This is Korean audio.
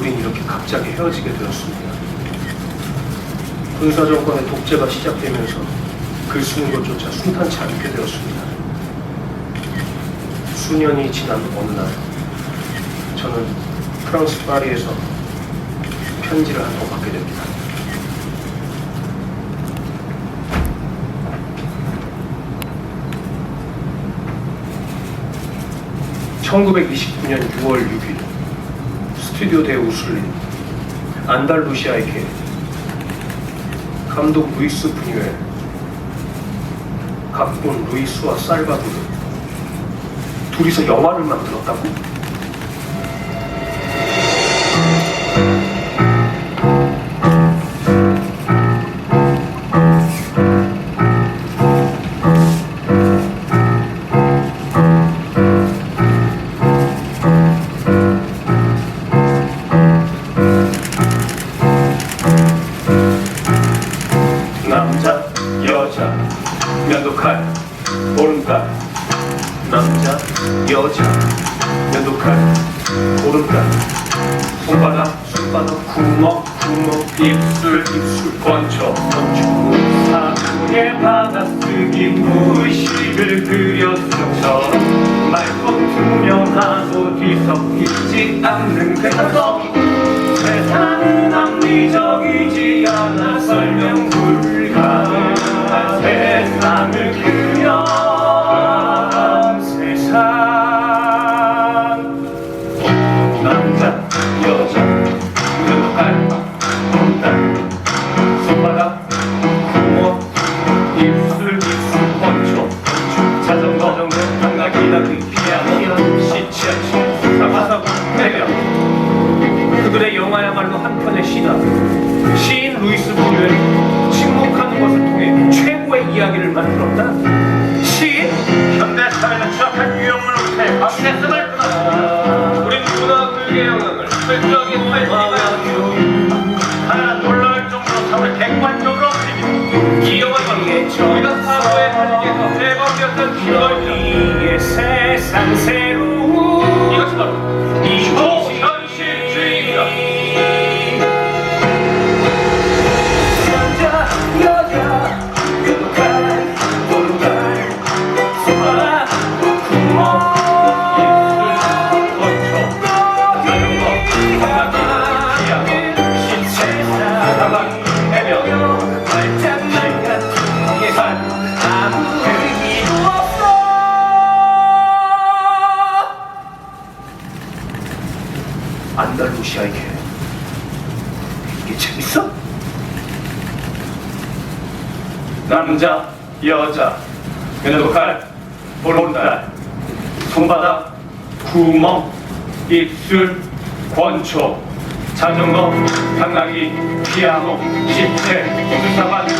갑자기 헤어지게 되었습니다. 군사 정권의 독재가 시작되면서 글 쓰는 것조차 순탄치 않게 되었습니다. 수년이 지난 어느 날 저는 프랑스 파리에서 편지를 한 통 받게 됩니다. (1929년 6월 6일) 스튜디오 대 우슬린 안달루시아의 개 감독 루이스 부뉴엘 각본 루이스와 살바도르 둘이서 영화를 만들었다고? 면도칼, 오른칼 남자, 여자, 면도칼, 오른칼 손바닥, 손바닥, 구멍, 구멍, 입술, 입술, 권초, 권초. 사구의 받아쓰기 무의식을 그렸음처럼 맑고 투명하고 뒤섞이지 않는 대사성 세상은 하나 놀라울 정도로 사회 객관적으로. 이 영화는 우리가 사고의 한계에서 대박이었던 기억입니다. 이의 세상 새 안달루시아의 개 이게 재밌어? 남자, 여자, 면도칼, 보름달, 손바닥, 구멍, 입술, 권초, 자전거, 당나귀, 피아노, 수사관, 해변,